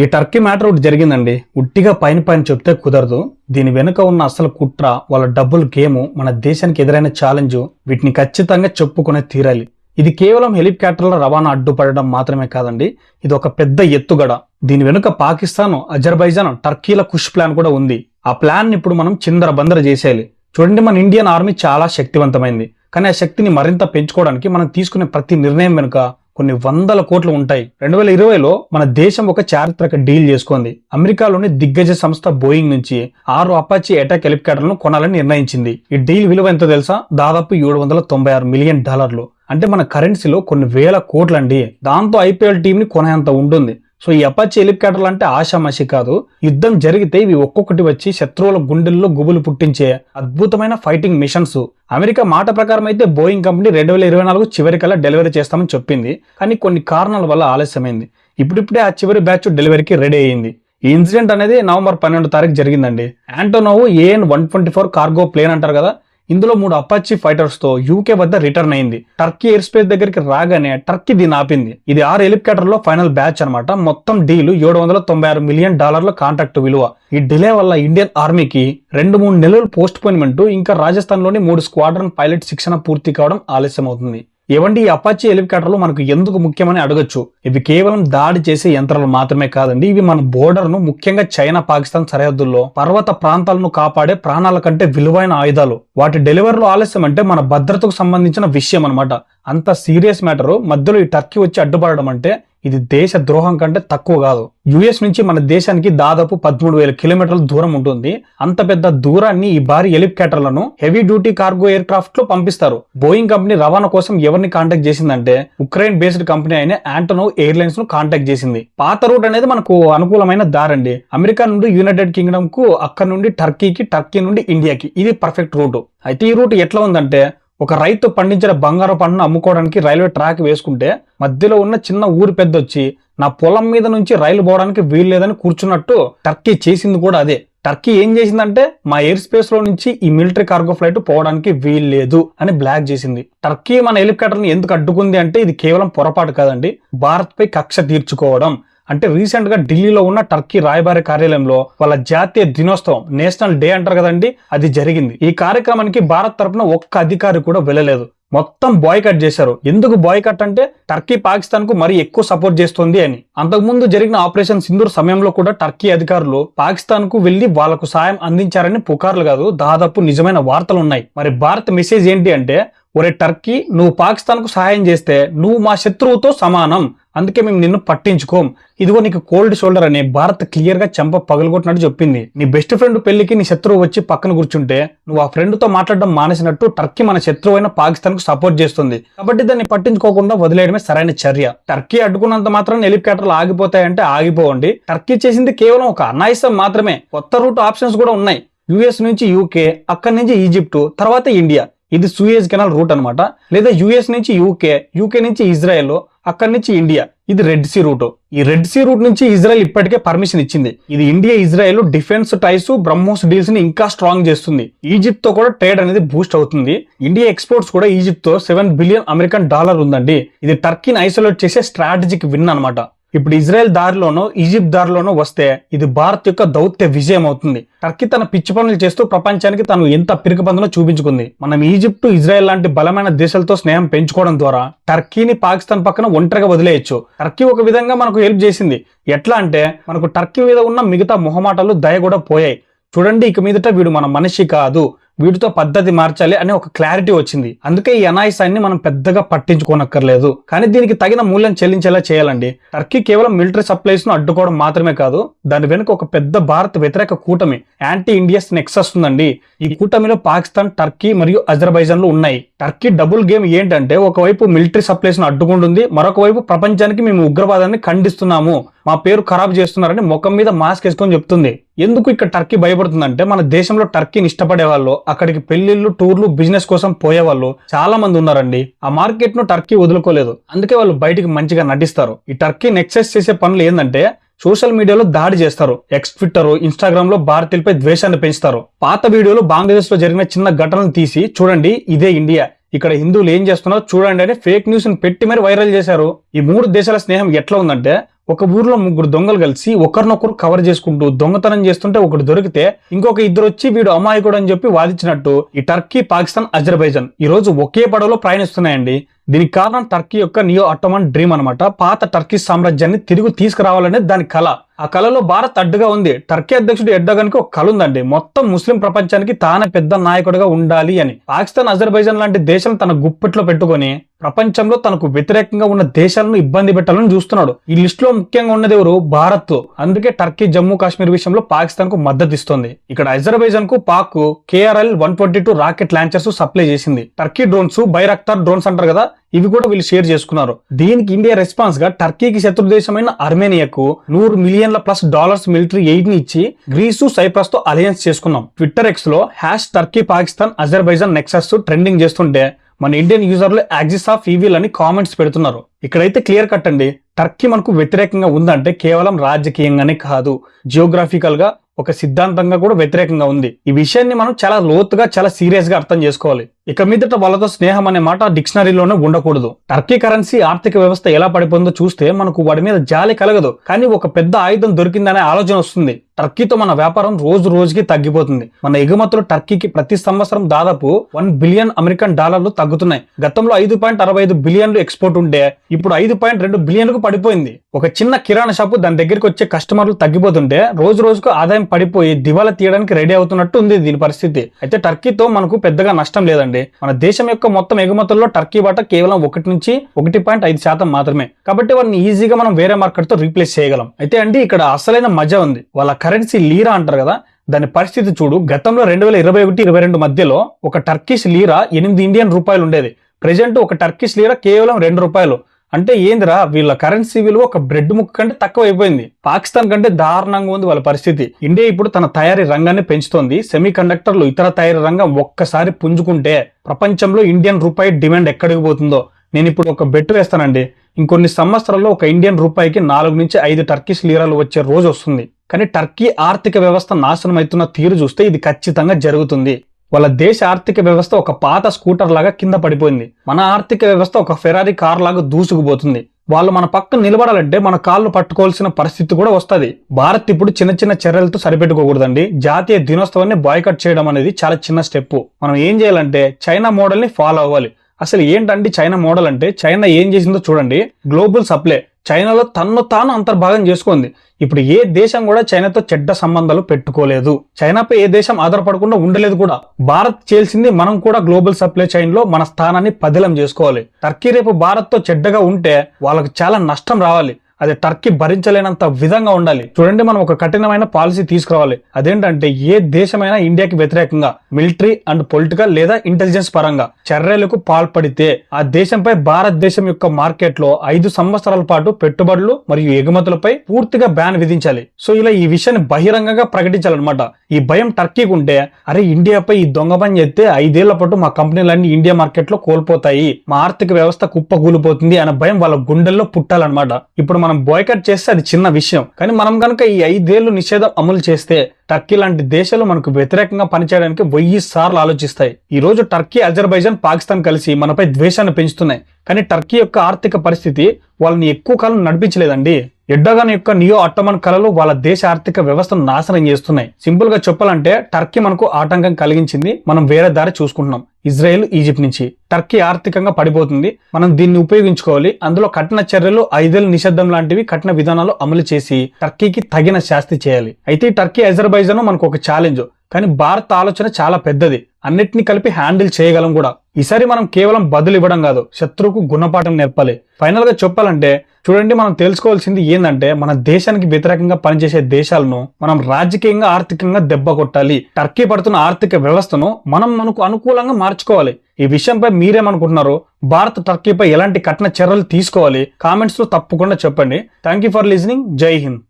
ఈ Turkey matter ఒకటి జరిగిందండి. ఉట్టిగా పైన పైన చెప్తే కుదరదు. దీని వెనుక ఉన్న అసలు కుట్ర వాళ్ళ డబ్బులు గేము మన దేశానికి ఎదురైన ఛాలెంజ్ వీటిని ఖచ్చితంగా చెప్పుకునే తీరాలి. ఇది కేవలం హెలికాప్టర్ల రవాణా అడ్డుపడడం మాత్రమే కాదండి. ఇది ఒక పెద్ద ఎత్తుగడ. దీని వెనుక పాకిస్తాన్ అజర్బైజాన్ టర్కీల కుష్ ప్లాన్ కూడా ఉంది. ఆ ప్లాన్ ఇప్పుడు మనం చిందర బందర చేసేయాలి. చూడండి మన ఇండియన్ ఆర్మీ చాలా శక్తివంతమైంది. కానీ ఆ శక్తిని మరింత పెంచుకోవడానికి మనం తీసుకునే ప్రతి నిర్ణయం వెనుక కొన్ని వందల కోట్లు ఉంటాయి. రెండు వేల ఇరవైలో మన దేశం ఒక చారిత్రక డీల్ చేసుకుంది. అమెరికాలోని దిగ్గజ సంస్థ బోయింగ్ నుంచి ఆరు అపాచీ అటాక్ హెలికాప్టర్లను కొనాలని నిర్ణయించింది. ఈ డీల్ విలువ ఎంతో తెలుసా? దాదాపు ఏడు వందల తొంభై ఆరు మిలియన్ డాలర్లు. అంటే మన కరెన్సీలో కొన్ని వేల కోట్లండి. దాంతో ఐపీఎల్ టీంని కొనేంత ఉంటుంది. సో ఈ అపాచి హెలికాప్టర్లు అంటే ఆషామాషి కాదు. యుద్ధం జరిగితే ఇవి ఒక్కొక్కటి వచ్చి శత్రువుల గుండెల్లో గుబులు పుట్టించే అద్భుతమైన ఫైటింగ్ మిషన్స్. అమెరికా మాట ప్రకారం అయితే బోయింగ్ కంపెనీ రెండు వేల ఇరవై నాలుగు చివరికల్లా డెలివరీ చేస్తామని చెప్పింది. కానీ కొన్ని కారణాల వల్ల ఆలస్యమైంది. ఇప్పుడిప్పుడే ఆ చివరి బ్యాచ్ డెలివరీకి రెడీ అయ్యింది. ఈ ఇన్సిడెంట్ అనేది నవంబర్ పన్నెండు తారీఖు జరిగిందండి. Antonov AN one twenty four cargo plane అంటారు కదా ఇందులో మూడు అపాచీ ఫైటర్స్తో యూకే వద్ద రిటర్న్ అయింది. టర్కీ ఎయిర్ స్పేస్ దగ్గరికి రాగానే టర్కీ దీన్ని ఆపింది. ఇది ఆరు హెలికాప్టర్లో ఫైనల్ బ్యాచ్ అనమాట మొత్తం డీల్ ఏడు వందల తొంభై ఆరు మిలియన్ డాలర్ల కాంట్రాక్ట్ విలువ. ఈ డిలే వల్ల ఇండియన్ ఆర్మీకి రెండు మూడు నెలలు పోస్ట్ పోయిన్మెంట్ ఇంకా రాజస్థాన్లోని మూడు స్క్వాడ్రన్ పైలట్ శిక్షణ పూర్తి కావడం ఆలస్యం అవుతుంది ఏవండి ఈ అపాచీ హెలికాప్టర్లు మనకు ఎందుకు ముఖ్యమని అడగొచ్చు? ఇవి కేవలం దాడి చేసే యంత్రాలు మాత్రమే కాదండి ఇవి మన బోర్డర్ను ముఖ్యంగా చైనా పాకిస్తాన్ సరిహద్దుల్లో పర్వత ప్రాంతాలను కాపాడే ప్రాణాల కంటే విలువైన ఆయుధాలు. వాటి డెలివరీలో ఆలస్యం అంటే మన భద్రతకు సంబంధించిన విషయం అనమాట అంత సీరియస్ మ్యాటర్. మధ్యలో ఈ టర్కీ వచ్చి అడ్డుపడడం అంటే ఇది దేశ ద్రోహం కంటే తక్కువ కాదు. యుఎస్ నుంచి మన దేశానికి దాదాపు పదమూడు వేల కిలోమీటర్ల దూరం ఉంటుంది. అంత పెద్ద దూరాన్ని ఈ భారీ హెలికాప్టర్లను హెవీ డ్యూటీ కార్గో ఎయిర్ క్రాఫ్ట్లో పంపిస్తారు. బోయింగ్ కంపెనీ రవాణా కోసం ఎవరిని కాంటాక్ట్ చేసిందంటే ఉక్రెయిన్ బేస్డ్ కంపెనీ అయిన యాంటోనో ఎయిర్లైన్స్ను కాంటాక్ట్ చేసింది. పాత రూట్ అనేది మనకు అనుకూలమైన దారండి. అమెరికా నుండి యునైటెడ్ కింగ్డమ్కు అక్కడ నుండి టర్కీకి టర్కీ నుండి ఇండియాకి. ఇది పర్ఫెక్ట్ రూట్. అయితే ఈ రూట్ ఎట్లా ఉందంటే ఒక రైతు పండించిన బంగారు పంటను అమ్ముకోవడానికి రైల్వే ట్రాక్ వేసుకుంటే మధ్యలో ఉన్న చిన్న ఊరు పెద్ద వచ్చి నా పొలం మీద నుంచి రైలు పోవడానికి వీలు లేదని కూర్చున్నట్టు టర్కీ చేసింది కూడా అదే. టర్కీ ఏం చేసిందంటే మా ఎయిర్ స్పేస్లో నుంచి ఈ మిలిటరీ కార్గో ఫ్లైట్ పోవడానికి వీలు లేదు అని బ్లాక్ చేసింది. టర్కీ మన హెలికాప్టర్ని ఎందుకు అడ్డుకుంది అంటే ఇది కేవలం పొరపాటు కాదండి భారత్ పై కక్ష తీర్చుకోవడం. అంటే రీసెంట్గా ఢిల్లీలో ఉన్న టర్కీ రాయబారి కార్యాలయంలో వాళ్ళ జాతీయ దినోత్సవం నేషనల్ డే అంటారు కదండి అది జరిగింది. ఈ కార్యక్రమానికి భారత్ తరపున ఒక్క అధికారి కూడా వెళ్ళలేదు. మొత్తం బాయ్కట్ చేశారు. ఎందుకు బాయ్కట్ అంటే టర్కీ పాకిస్తాన్కు మరీ ఎక్కువ సపోర్ట్ చేస్తుంది అని. అంతకుముందు జరిగిన ఆపరేషన్ సింధూర్ సమయంలో కూడా టర్కీ అధికారులు పాకిస్తాన్కు వెళ్ళి వాళ్ళకు సాయం అందించారని పుకార్లు కాదు దాదాపు నిజమైన వార్తలు ఉన్నాయి. మరి భారత్ మెసేజ్ ఏంటి అంటే ఒరే టర్కీ నువ్వు పాకిస్తాన్కు సహాయం చేస్తే నువ్వు మా శత్రువుతో సమానం. అందుకే మేము నిన్ను పట్టించుకోం. ఇదిగో నీకు కోల్డ్ షోల్డర్ అని భారత్ క్లియర్గా చెంప పగలగొట్టినట్టు చెప్పింది. నీ బెస్ట్ ఫ్రెండ్ పెళ్ళికి నీ శత్రువు వచ్చి పక్కన కూర్చుంటే నువ్వు ఆ ఫ్రెండ్తో మాట్లాడడం మానేసినట్టు టర్కీ మన శత్రువు అయిన పాకిస్తాన్కు సపోర్ట్ చేస్తుంది. కాబట్టి దాన్ని పట్టించుకోకుండా వదిలేయడమే సరైన చర్య. టర్కీ అడ్డుకున్నంత మాత్రం హెలికాప్టర్లు ఆగిపోతాయంటే ఆగిపోవండి. టర్కీ చేసింది కేవలం ఒక అనాయసం మాత్రమే. కొత్త రూట్ ఆప్షన్స్ కూడా ఉన్నాయి. యుఎస్ నుంచి యూకే అక్కడి నుంచి ఈజిప్ట్ తర్వాత ఇండియా. ఇది సూయేజ్ కెనాల్ రూట్ అనమాట లేదా యుఎస్ నుంచి యూకే యూకే నుంచి ఇజ్రాయెల్ అక్కడి నుంచి ఇండియా. ఇది రెడ్ సీ రూట్. ఈ రెడ్ సీ రూట్ నుంచి ఇజ్రాయెల్ ఇప్పటికే పర్మిషన్ ఇచ్చింది. ఇది India Israel defence ties BrahMos డీల్స్ని ఇంకా స్ట్రాంగ్ చేస్తుంది. ఈజిప్ట్తో కూడా ట్రేడ్ అనేది బూస్ట్ అవుతుంది. ఇండియా ఎక్స్పోర్ట్స్ కూడా ఈజిప్ట్తో సెవెన్ బిలియన్ అమెరికన్ డాలర్ ఉందండి. ఇది టర్కీని ఐసోలేట్ చేసే స్ట్రాటజిక్ విన్ అనమాట ఇప్పుడు ఇజ్రాయెల్ దారిలోనో ఈజిప్ట్ దారిలోనో వస్తే ఇది భారత్ యొక్క దౌత్య విజయం అవుతుంది. టర్కీ తన పిచ్చి పనులు చేస్తూ ప్రపంచానికి తను ఎంత పిరికబంధనో చూపించుకుంది. మనం ఈజిప్ట్ ఇజ్రాయెల్ లాంటి బలమైన దేశాలతో స్నేహం పెంచుకోవడం ద్వారా టర్కీని పాకిస్తాన్ పక్కన ఒంటరిగా వదిలేయచ్చు. టర్కీ ఒక విధంగా మనకు హెల్ప్ చేసింది. ఎట్లా అంటే మనకు టర్కీ మీద ఉన్న మిగతా మొహమాటాలు దయ కూడా పోయాయి. చూడండి ఇక మీదట వీడు మన మనిషి కాదు. వీటితో పద్ధతి మార్చాలి అనే ఒక క్లారిటీ వచ్చింది. అందుకే ఈ అనాయసాన్ని మనం పెద్దగా పట్టించుకోనక్కర్లేదు. కానీ దీనికి తగిన మూల్యం చెల్లించేలా చేయాలండి. టర్కీ కేవలం మిలిటరీ సప్లైస్ను అడ్డుకోవడం మాత్రమే కాదు దాని వెనుక ఒక పెద్ద భారత్ వ్యతిరేక కూటమి యాంటీ ఇండియస్ నెక్సస్ ఉందండి. ఈ కూటమిలో పాకిస్తాన్ టర్కీ మరియు అజర్బైజాన్లు ఉన్నాయి. టర్కీ డబుల్ గేమ్ ఏంటంటే ఒకవైపు మిలిటరీ సప్లైస్ను అడ్డుకుంటుంది మరొక వైపు ప్రపంచానికి మేము ఉగ్రవాదాన్ని ఖండిస్తున్నాము. మా పేరు ఖరాబ్ చేస్తున్నారని ముఖం మీద మాస్క్ వేసుకొని చెప్తుంది. ఎందుకు ఇక్కడ టర్కీ భయపడుతుందంటే మన దేశంలో టర్కీని ఇష్టపడే వాళ్ళు అక్కడికి పెళ్ళిళ్ళు టూర్లు బిజినెస్ కోసం పోయే వాళ్ళు చాలా మంది ఉన్నారండి. ఆ మార్కెట్ను టర్కీ వదులుకోలేదు. అందుకే వాళ్ళు బయటికి మంచిగా నటిస్తారు. ఈ టర్కీ నెక్సెస్ చేసే పనులు ఏంటంటే సోషల్ మీడియాలో దాడి చేస్తారు. ఎక్స్ ట్విట్టర్ ఇన్స్టాగ్రామ్లో భారతీయులపై ద్వేషాన్ని పెంచుతారు. పాత వీడియోలు బంగ్లాదేశ్లో జరిగిన చిన్న ఘటనలు తీసి చూడండి ఇదే ఇండియా. ఇక్కడ హిందువులు ఏం చేస్తున్నారో చూడండి అని ఫేక్ న్యూస్ పెట్టి మరి వైరల్ చేశారు. ఈ మూడు దేశాల స్నేహం ఎట్లా ఉందంటే ఒక ఊర్లో ముగ్గురు దొంగలు కలిసి ఒకరినొకరు కవర్ చేసుకుంటూ దొంగతనం చేస్తుంటే ఒకడు దొరికితే ఇంకొక ఇద్దరు వచ్చి వీడు అమాయకుడు అని చెప్పి వాదించినట్టు ఈ టర్కీ పాకిస్తాన్ అజర్బైజాన్ ఈ రోజు ఒకే పడవలో ప్రయాణిస్తున్నాయండి. దీనికి కారణం టర్కీ యొక్క నియో అటోమన్ డ్రీమ్ అన్నమాట. పాత టర్కీ సామ్రాజ్యాన్ని తిరిగి తీసుకురావాలనే దాని కళ. ఆ కళలో భారత్ అడ్డుగా ఉంది. టర్కీ అధ్యక్షుడు ఎర్డోగాన్కి ఒక కళ ఉందండి. మొత్తం ముస్లిం ప్రపంచానికి తానే పెద్ద నాయకుడిగా ఉండాలి అని. పాకిస్తాన్ అజర్బైజాన్ లాంటి దేశం తన గుప్పెట్లో పెట్టుకొని ప్రపంచంలో తనకు వ్యతిరేకంగా ఉన్న దేశాలను ఇబ్బంది పెట్టాలని చూస్తున్నాడు. ఈ లిస్ట్లో ముఖ్యంగా ఉన్నది ఎవరు? భారత్. అందుకే టర్కీ జమ్మూ కాశ్మీర్ విషయంలో పాకిస్తాన్కు మద్దతు ఇస్తుంది ఇక్కడ అజర్బైజాన్కు Pak KRL one twenty two rocket launchers supply చేసింది. టర్కీ డ్రోన్స్ బైరక్తార్ డ్రోన్స్ అంటారు కదా ఇవి కూడా వీళ్ళు షేర్ చేసుకున్నారు. దీనికి ఇండియా రెస్పాన్స్గా టర్కీకి శత్రు దేశమైన అర్మేనియాకు నూరు మిలియన్ల ప్లస్ డాలర్స్ మిలిటరీ ఎయిడ్ని ఇచ్చి గ్రీసు సైప్రస్తో అలయన్స్ చేసుకున్నాం. ట్విట్టర్ ఎక్స్లో hash Turkey Pakistan Azerbaijan nexus trending చేస్తుంటే మన ఇండియన్ యూజర్లు యాక్సిస్ ఆఫ్ ఈవిల్ అని కామెంట్స్ పెడుతున్నారు. ఇక్కడైతే క్లియర్ కట్ అండి. టర్కీ మనకు వ్యతిరేకంగా ఉందంటే కేవలం రాజకీయంగానే కాదు. జియోగ్రాఫికల్గా ఒక సిద్ధాంతంగా కూడా వ్యతిరేకంగా ఉంది. ఈ విషయాన్ని మనం చాలా లోతుగా చాలా సీరియస్గా అర్థం చేసుకోవాలి. ఇక మీదట వాళ్ళతో స్నేహం అనే మాట డిక్షనరీలోనే ఉండకూడదు. టర్కీ కరెన్సీ ఆర్థిక వ్యవస్థ ఎలా పడిపోయిందో చూస్తే మనకు వాడి మీద జాలి కలగదు. కానీ ఒక పెద్ద ఆయుధం దొరికిందనే ఆలోచన వస్తుంది. టర్కీతో మన వ్యాపారం రోజు రోజుకి తగ్గిపోతుంది. మన ఎగుమతులు టర్కీకి ప్రతి సంవత్సరం దాదాపు వన్ బిలియన్ అమెరికన్ డాలర్లు తగ్గుతున్నాయి. గతంలో ఐదు పాయింట్ అరవై ఐదు బిలియన్లు ఎక్స్పోర్ట్ ఉంటే ఇప్పుడు ఐదు పాయింట్ రెండు బిలియన్లకు పడిపోయింది. ఒక చిన్న కిరాణా షాపు దాని దగ్గరికి వచ్చే కస్టమర్లు తగ్గిపోతుంటే రోజు రోజుకు ఆదాయం పడిపోయి దివాలా తీయడానికి రెడీ అవుతున్నట్టు ఉంది దీని పరిస్థితి. అయితే టర్కీతో మనకు పెద్దగా నష్టం లేదండి. మన దేశం యొక్క మొత్తం ఎగుమతుల్లో టర్కీ బాట కేవలం ఒకటి నుంచి ఒకటి పాయింట్ ఐదు శాతం మాత్రమే. కాబట్టి వాటిని ఈజీగా మనం వేరే మార్కెట్తో రీప్లేస్ చేయగలం. అయితే అండి ఇక్కడ అసలైన మజా ఉంది. వాళ్ళ కరెన్సీ లీరా అంటారు కదా దాని పరిస్థితి చూడు. గతంలో రెండు వేల ఇరవై ఒకటి ఇరవై రెండు మధ్యలో ఒక టర్కిష్ లీరా ఎనిమిది ఇండియన్ రూపాయలు ఉండేది. ప్రజెంట్ ఒక టర్కిష్ లీరా కేవలం రెండు రూపాయలు. అంటే ఏందిరా వీళ్ళ కరెన్సీ విలువ ఒక బ్రెడ్ ముక్క కంటే తక్కువ అయిపోయింది పాకిస్తాన్ కంటే దారుణంగా ఉంది వాళ్ళ పరిస్థితి. ఇండియా ఇప్పుడు తన తయారీ రంగాన్ని పెంచుతోంది. సెమీ కండక్టర్లు ఇతర తయారీ రంగం ఒక్కసారి పుంజుకుంటే ప్రపంచంలో ఇండియన్ రూపాయి డిమాండ్ ఎక్కడికి పోతుందో? నేను ఇప్పుడు ఒక బెట్ వేస్తానండి. ఇంకొన్ని సంవత్సరాల్లో ఒక ఇండియన్ రూపాయికి నాలుగు నుంచి ఐదు టర్కిష్ లీరాలు వచ్చే రోజు వస్తుంది. కానీ టర్కీ ఆర్థిక వ్యవస్థ నాశనం అవుతున్న తీరు చూస్తే ఇది ఖచ్చితంగా జరుగుతుంది. వాళ్ళ దేశ ఆర్థిక వ్యవస్థ ఒక పాత స్కూటర్ లాగా కింద పడిపోయింది. మన ఆర్థిక వ్యవస్థ ఒక ఫెరారీ కార్ లాగా దూసుకుపోతుంది. వాళ్ళు మన పక్కన నిలబడాలంటే మన కాళ్ళు పట్టుకోవాల్సిన పరిస్థితి కూడా వస్తుంది. భారత్ ఇప్పుడు చిన్న చిన్న చర్యలతో సరిపెట్టుకోకూడదండి. జాతీయ దినోత్సవాన్ని బాయ్కట్ చేయడం అనేది చాలా చిన్న స్టెప్ మనం ఏం చేయాలంటే చైనా మోడల్ని ఫాలో అవ్వాలి. అసలు ఏంటండి చైనా మోడల్ అంటే? చైనా ఏం చేసిందో చూడండి. గ్లోబల్ సప్లై చైనాలో తన్ను తాను అంతర్భాగం చేసుకుంది. ఇప్పుడు ఏ దేశం కూడా చైనాతో చెడ్డ సంబంధాలు పెట్టుకోలేదు. చైనాపై ఏ దేశం ఆధారపడకుండా ఉండలేదు కూడా. భారత్ చేయాల్సింది మనం కూడా గ్లోబల్ సప్లై చైన్లో మన స్థానాన్ని పదిలం చేసుకోవాలి. టర్కీ రేపు భారత్తో చెడ్డగా ఉంటే వాళ్ళకు చాలా నష్టం రావాలి. అది టర్కీ భరించలేనంత విధంగా ఉండాలి. చూడండి మనం ఒక కఠినమైన పాలసీ తీసుకురావాలి. అదేంటంటే ఏ దేశమైనా ఇండియాకి వ్యతిరేకంగా మిలిటరీ అండ్ పొలిటికల్ లేదా ఇంటెలిజెన్స్ పరంగా చర్యలకు పాల్పడితే ఆ దేశంపై భారతదేశం యొక్క మార్కెట్లో ఐదు సంవత్సరాల పాటు పెట్టుబడులు మరియు ఎగుమతులపై పూర్తిగా బ్యాన్ విధించాలి. సో ఇలా ఈ విషయాన్ని బహిరంగంగా ప్రకటించాలన్నమాట. ఈ భయం టర్కీకి ఉంటే అరే ఇండియాపై ఈ దొంగ పని చేస్తే ఐదేళ్ళ పాటు మా కంపెనీలన్నీ ఇండియా మార్కెట్లో కోల్పోతాయి. మా ఆర్థిక వ్యవస్థ కుప్పకూలిపోతుంది అనే భయం వాళ్ళ గుండెల్లో పుట్టాలన్నమాట. ఇప్పుడు మనం మనం బాయ్కట్ చేస్తే అది చిన్న విషయం. కానీ మనం కనుక ఈ ఐదేళ్ళు నిషేధం అమలు చేస్తే టర్కీ లాంటి దేశాలు మనకు వ్యతిరేకంగా పనిచేయడానికి వెయ్యి సార్లు ఆలోచిస్తాయి. ఈ రోజు టర్కీ అజర్బైజాన్ పాకిస్తాన్ కలిసి మనపై ద్వేషాన్ని పెంచుతున్నాయి. కానీ టర్కీ యొక్క ఆర్థిక పరిస్థితి వాళ్ళని ఎక్కువ కాలం నడిపించలేదండి. ఎడ్డగన్ యొక్క నియో అట్టమన్ కళలు వాళ్ళ దేశ ఆర్థిక వ్యవస్థను నాశనం చేస్తున్నాయి. సింపుల్గా చెప్పాలంటే టర్కీ మనకు ఆటంకం కలిగించింది. మనం వేరే దారి చూసుకుంటున్నాం. ఇజ్రాయెల్ ఈజిప్ట్ నుంచి. టర్కీ ఆర్థికంగా పడిపోతుంది. మనం దీన్ని ఉపయోగించుకోవాలి. అందులో కఠిన చర్యలు ఐదేళ్ళ నిషేధం లాంటివి కఠిన విధానాలు అమలు చేసి టర్కీకి తగిన శాస్తి చేయాలి. అయితే టర్కీ అజర్బైజాన్ మనకు ఒక ఛాలెంజ్ కానీ భారత్ ఆలోచన చాలా పెద్దది. అన్నిటిని కలిపి హ్యాండిల్ చేయగలం కూడా. ఈసారి మనం కేవలం బదులు ఇవ్వడం కాదు శత్రువుకు గుణపాఠం నేర్పాలి. ఫైనల్గా చెప్పాలంటే చూడండి మనం తెలుసుకోవాల్సింది ఏంటంటే మన దేశానికి వ్యతిరేకంగా పనిచేసే దేశాలను మనం రాజకీయంగా ఆర్థికంగా దెబ్బ కొట్టాలి. టర్కీ పడుతున్న ఆర్థిక వ్యవస్థను మనం మనకు అనుకూలంగా మార్చుకోవాలి. ఈ విషయంపై మీరేమనుకుంటున్నారు భారత్ టర్కీపై ఎలాంటి కఠిన చర్యలు తీసుకోవాలి? కామెంట్స్లో తప్పకుండా చెప్పండి. Thank you for listening. జై హింద్.